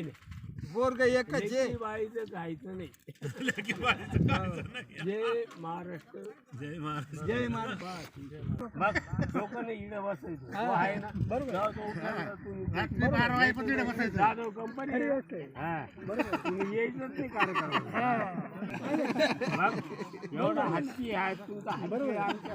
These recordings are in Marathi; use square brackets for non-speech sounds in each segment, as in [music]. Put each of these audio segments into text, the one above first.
नाही नाही बोरग एकच आहे. लेकी बाईचं जायचं नाही. जय महाराष्ट्र. जय महाराज जय महाराज मग लोकांना इकडे बसायचं. तो आहे ना? जाऊ तो उठायला तुम्ही- रात्री बारा वाजेपर्यंत इकडे बसायचं. जाधव कंपनी हा. तुम्ही यायचंच नाही कार्यक्रम मग एवढा हत्ती आहे तुमचा हत्ती आहे आमच्या.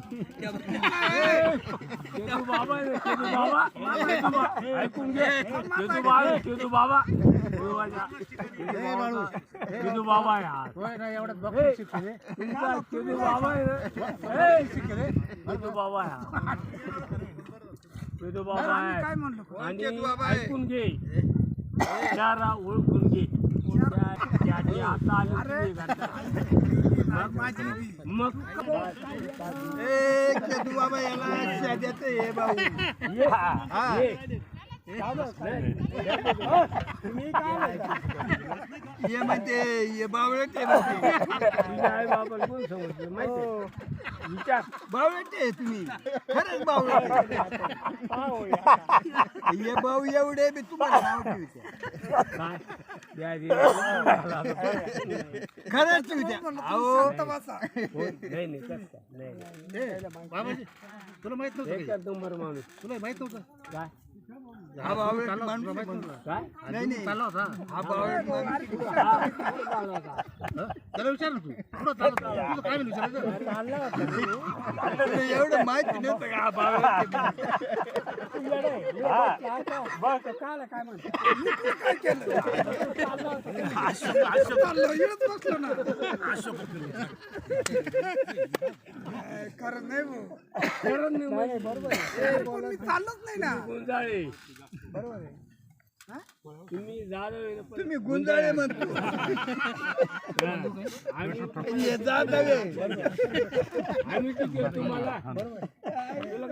ऐकून घे केतू बाबा केतू बाबा केतू बाबा आहे हा. तुमचा केतू बाबा आहे केतू बाबा आहे केतू बाबा आहे आणि ऐकून घे चारा ओळखून घे आता आले मग बाबा याला शेद्याचं हे भाऊ. ये ये म्हणते ये बावळट आहे म्हणते कोण समजलं माहिती आहे? विचार बावळट आहे तुम्ही खरंच बावळट आहे. ये भाऊ एवढे बी तुम्हाला नाव ठेवते काय द्या खरंच ठेवते अहो नाही नाही कसं काय? नाही नाही. बाबाजी तुला माहीत नव्हतं नंबर माणूस तुला माहीत नव्हतं काय हा माणूस आहे म्हणून. काय? नाही नाही. चालला होता हा माणूस हा, चालला होता? हं? त्याला विचार ना तू. कुठं चालला होता? तुझं काय म्हणून विचारायचं तू? एवढं माहिती नव्हतं का हा आहे म्हणून. खरं नाही माहिती. गुंजाळे. तुम्ही जाधव आहे ना, पण- तुम्ही गुंजाळे म्हणतो. आम्ही जाधव आम्ही किती तुम्हाला? तुला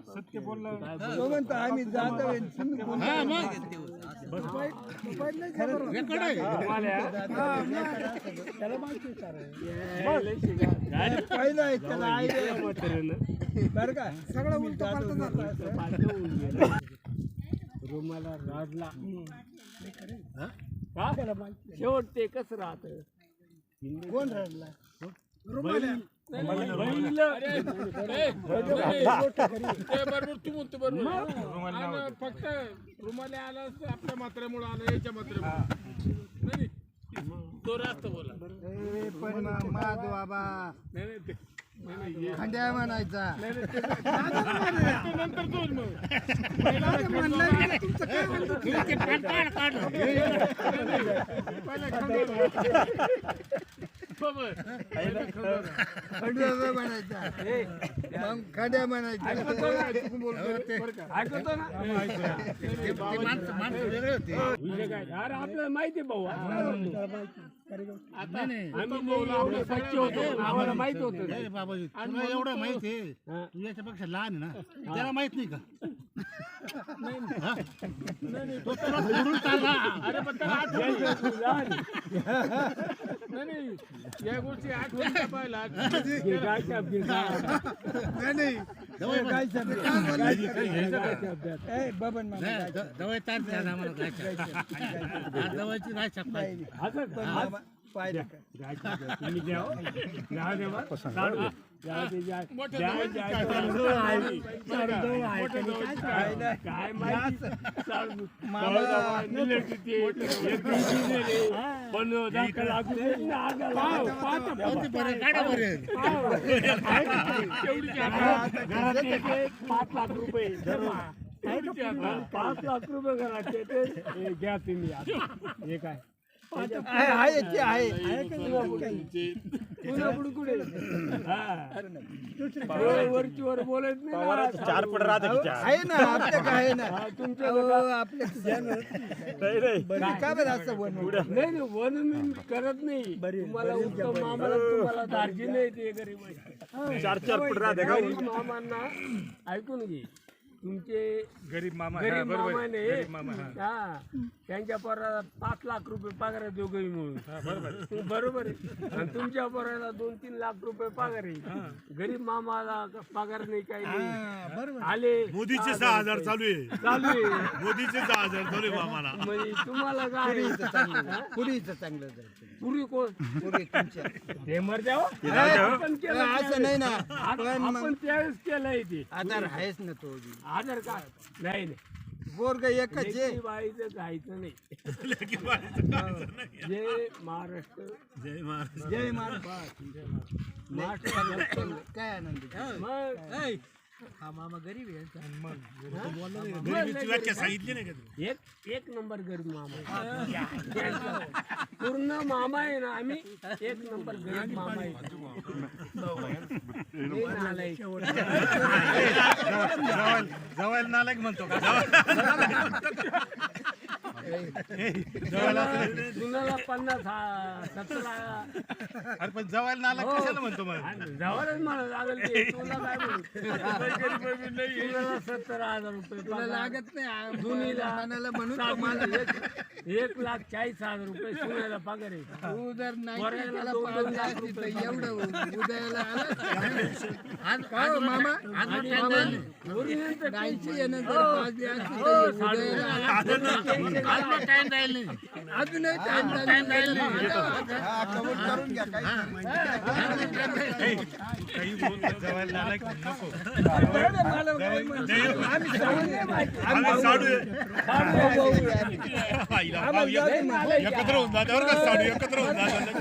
तो म्हणतो आम्ही जाधव आहे. तुम्ही [laughs] पहिलं आहे त्याला आयडिया बरं का? सगळं उलट रुमाला राडला. शेवट ते कसं राहत. कोण रडला? ते बरोबर तू म्हणतो बरोबर. फक्त रुमाले आला असतं आपल्या मात्रेमुळे आलं याच्या मात्रेमुळे नाही तो रास्त बोला. पण माधव बाबा. नाही नाही ते नाही, नाही खंड्या म्हणायचा. नंतर तोच मग. पहिला खंड्या म्हणायचा. मग खंड्या म्हणायचा काय? अरे आपल्याला माहिती आहे भाऊ. आता आम्ही बोललो आपलं सच्चे होतो. आम्हाला माहीत होतं. ए, बाबाजी तुला एवढं माहीत आहे. तू याच्यापेक्षा लहान आहे ना. त्याला माहीत नाही का? हा? अरे पण [laughs] नाही नाही या गोष्टी आठवण [laughs] नाही, नाही बघ. काय? ए, बबन नाही, जवळ ताण द्या आम्हाला गायच्या. हा, जवळची तुम्ही द्या हो. द्या दे, द्या. द्या, द्या, द्या. आहे. काय. काय माहिती? चालू. एक दिवशी. पण दाखल लागू आगाला. घरात एक- एक पाच लाख रुपये जमा. पाच लाख रुपये घराचे ते हे घ्या तुम्ही आता. हे काय? आहे आहे हा. वरची वर बोलत नाही ना. चार पड राहते आहे ना आपल्या काय आहे ना? अहो, आपल्या बरं, का बरं असं बनवलं? नाही नाही वन मी करत नाही. तुम्हाला उत्तम मामाला तुम्हाला दार्जी नाही ते गरीब. चार चार पड राहते का? गरीब मामांना ऐकून घे. तुमचे गरीब मामा गरीब मामाने हा. त्यांच्या पोराला पाच लाख रुपये पगार आहे दोघही मिळून बरोबर आहे. आणि तुमच्या पोराला दोन तीन लाख रुपये पगार आहे. गरीब मामाला पगार नाही काही नाही. आले मोदीचे सहा हजार चालू आहे. चालू आहे. मोदीचे सहा हजार चालू आहे मामाला. म्हणजे तुम्हाला काय? हा? पुरीचं चांगलं. पुरी कोण? पुरी तुमच्या. ते मर आपण केलं असं नाही ना. मग आपण त्यावेळेस केलंय ते. आधार आहेच ना तो. आधार कार्ड नाही नाही. बोर्ग एकच आहे. लेकी बाईचं जायचं नाही. जे महाराष्ट्र. जय महाराज जय महाराज महाराष्ट्र. काय आनंद? मग हा? मामा गरीब आहे गरिबीची व्याख्या सांगितली नाही का तू? एक एक नंबर गरीब मामा आहे. पूर्ण मामा आहे ना आम्ही एक नंबर गरीब मामा आहे. लय नालायक. जवळ जवळ नालायक म्हणतो का? [laughs] पन्नास हा- हा- अरे पण जवळ नालायक कशाला म्हणतो मग जवळच मला लागेल ते. तुला काय म्हणू? तुला सत्तर हजार रुपये तुला. लागत नाही दोन्हीला म्हणून एक- एक लाख चाळीस हजार रुपये सुनायला पगार आहे तू जर नाही पोराला त्याला दोन- पाच दोन लाख असती तर रुपये एवढं उदयाला आलं काय हो मामा आणि मामा पोरीनंतर गायची टेन्शन. येणं जर हो. पाजली असती हो, तर साडू. उदयाला आलं. अजून नाही. अजूनही टाइम राहील करून घ्या काही बोल जवळ नालायक नको आम्ही साडू आहे. भाऊ आहे. आईला भाऊ एक- एकत्र होऊन जाते बरं का साडू एकत्र होऊन जाते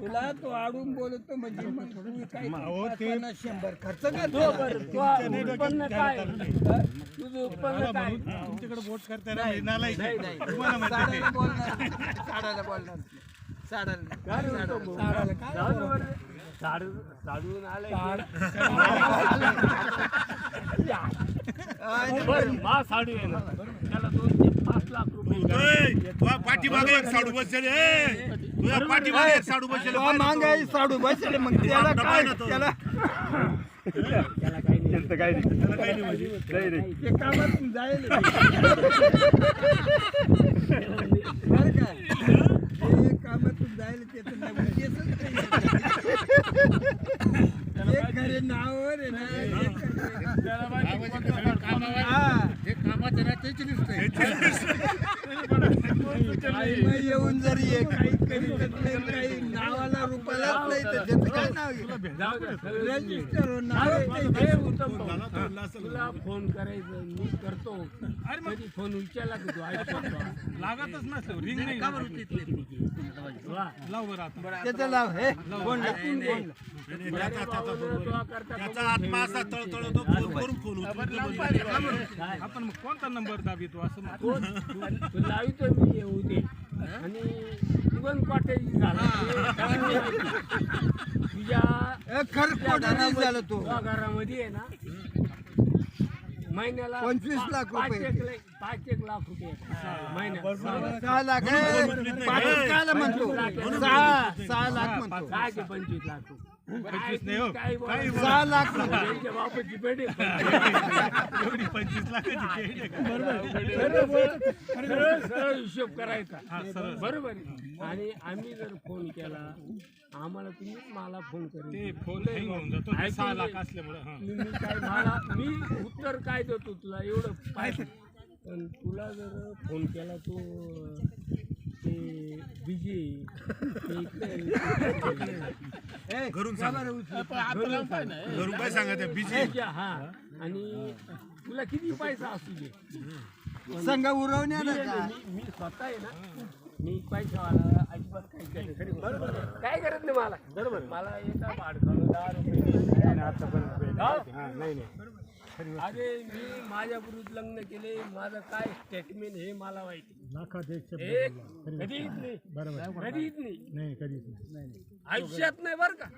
तुला तो आडून बोलतो म्हणजे मग तू काही शंभर खर्च तो करतो बरं, तो उत्पन्न काय? तुझं उत्पन्न काय? तुमच्याकडे वोट करताना हे नालायक आहे. नाही, बोलणार. साडू मा आहे ना. त्याला दोन ते पाच लाख रुपये तुझ्या पाठीमागे एक साडू बसेल ए. तुझ्या पाठीमागे एक साडू बसेल तो? मागाई साडू बसेल मग त्याला काय? त्याला त्याला काही नाही. ते कामातून जाईल बरं का? ते कामातून जाईल नाही नाही. नावावर आहे ना हा. काही मग येऊन जर ये काही नाही काही नावाला तुला फोन करायचं मी करतो. कधी फोन विचारला की तू ऐकतो लागतच नसलं. रिंग नाही वा. त्याचं नाव हे. त्याचा त्याचा बघून आत्मा असा तळतळतो फोन करून फोन? आपण मग कोणता नंबर दाबितो असं लावितो मी येऊ दे. आणि इवन कॉटेज झाला. तुझ्या तो. घरामध्ये आहे ना महिन्याला 25 लाख रुपये. पाच एक लाख रुपये. सहा लाख. पाच म्हणतो? सहा सहा लाख म्हणतो. काय ते पंचवीस लाख रुपये. नाही हो. काय? सहा लाख म्हणतो त्यांच्या बापाची पेढी एवढी पंचवीस लाखाची खेळ आहे का? सरळ सरळ हिशोब करायचा. बरोबर आहे. आणि आम्ही जर फोन केला आम्हाला तुम्ही मला फोन ते करेल फोन हँग होऊन जातो. ते सहा लाख असल्यामुळे हा. मी मी काय मला मी उत्तर काय देतो तुला? एवढं पाहिजे. पण तुला जर फोन केला तो ते बिजी घरून सांगा. घरून काय सांगा. त्या बिझी हा. आणि तुला किती पैसा असू दे. संघ उरवण्याला मी- स्वतः आहे ना मी पैशावाला अजिबात काही करत नाही. बरोबर. काय करत नाही मला. बरोबर मला एका भाडकाला दहा रुपये नाही? नाही. अरे मी माझ्या पूर्वीत लग्न केले माझं काय स्टेटमेंट हे मला माहिती लाखात एक शब्द एक बोलला. कधीच नाही. बरोबर. कधीच नाही. नाही कधीच नाही. आयुष्यात नाही बरं का.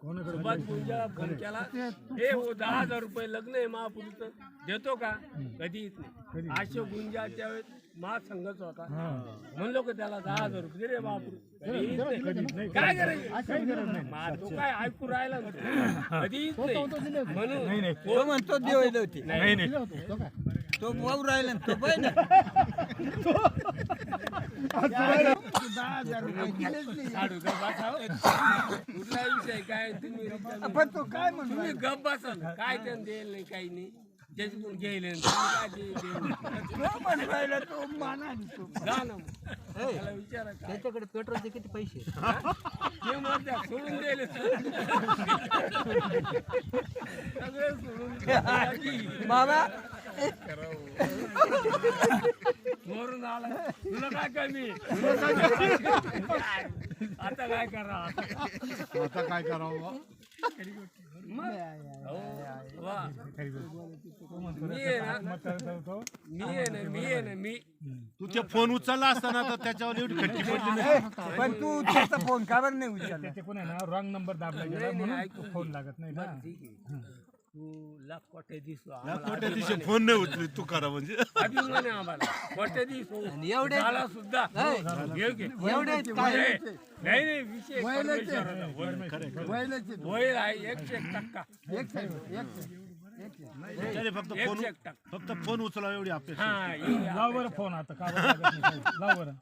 कोणाकडे सुभाष गुंजाला फोन केला. हे हो दहा हजार रुपये लग्न आहे महापुरुष देतो का? कधीच नाही. आशे गुंजाच्या वेळेस मा संघच होता. म्हणलो का त्याला दहा हजार रुपये रे महापुरुष काय करायचं मा तो काय ऐकू राहिला. कधीच नाही म्हणून तो म्हणतो देव होती. नाही नाही तो वाहू राहिला तो बसाव. कुठला विषय काय तुम्ही पण तो काय म्हणतो तुम्ही गप बसाल काय त्यानं देईल नाही काही नाही. नाही, तुम्ही काय तो माना मग. त्याला विचारा काय. त्याच्याकडे पेट्रोलचे किती पैसे ते [laughs] सोडून दिले सगळे सोडून दिले. मरून आला तुला काय कमी तुला काय कमी? आता काय करा आता काय करावं? वा मी आहे ना मी आहे ना मी आहे ना मी. तू ते फोन उचलला असताना तर त्याच्यावर एवढी खटकी पडली नाही पण तू त्याचा फोन का बरं नाही उचलला? ते कोण आहे ना रॉंग नंबर दाबला गेला नाही, म्हणून. फोन लागत नाही ना. ठीक आहे. तू लाख कोटे दिसतो या आम्हाला अभिमान दिवशी आहे. फोन नाही उचली तू करा म्हणजे. अभिमान आहे आम्हाला कोटे दिसतो एवढे झाला सुद्धा. घे, घे. एवढे काय नाही नाही नाही, विषय परमेश्वराचा. वय- वय आहे एकशे एक टक्का. त्याने फक्त फोन एकशे एक टक्का. फक्त फोन उचला एवढी अपेक्षा हा एवढी लाव बरं फोन आता का बरं लागत नाही? लाव बरं.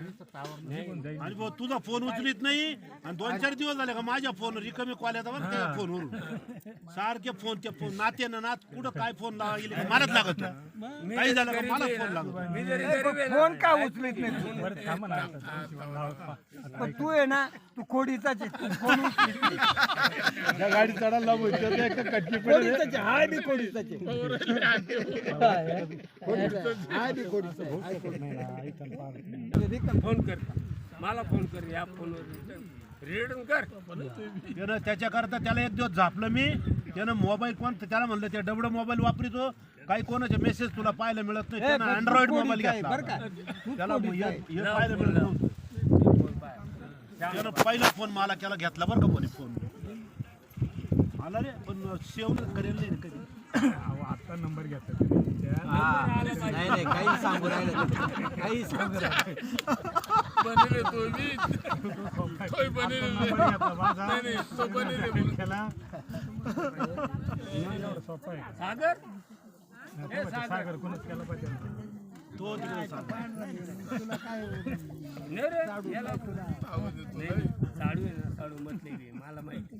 आणि भाऊ तुझा फोन उचलीत नाही आणि दोन चार दिवस झाले का माझ्या फोन रिकामी कॉल येतात बरं त्या फोनवरून [laughs] सारखे फोन ते फोन नाते ना नात कुठं काय फोन लावा गेले का [laughs] मलाच लागत नाही. काही झालं का मला फोन लागत फोन का उचलीत नाही तू आहे ना तू खोडीचाच आहे. तू. गाडी चढायला खोडीचाच आहे. हाय बी खोडीचाच आहे. हाय बी. फोन कर मला फोन कर या फोनवर रिटर्न कर त्यानं त्याच्याकरता त्याला एक दिवस झापलं मी त्यानं मोबाईल कोण त्याला म्हणलं ते डबड मोबाईल वापरितो काही कोणाचे मेसेज तुला पाहायला मिळत नाही त्यानं पण तू अँड्रॉइड मोबाईल खोडीचा आहे, घेतला बरं का तू त्याला खोडीचा आहे. हे हे पाहायला मिळत नव्हतं त्यानं पहिला फोन मला केला घेतला बरं का कोणी फोन? आला रे पण सेव करेल नाही रे कधी. अहो, नंबर घेतला नाही नाही काही सांगू राहिलं. काही सांगू राहिलं बनेल तो बी तोय बनेल. नंबर घेतला माझा. नाही नाही तो बनेल म्हणून. केला. नाही, एवढं सोपं आहे. सागर? नाही, तो सागर कोणच केला पाहिजे. तो तिकडे सांग नाही रे याला नाही, साडू आहे ना साडू म्हटले मला माहिती.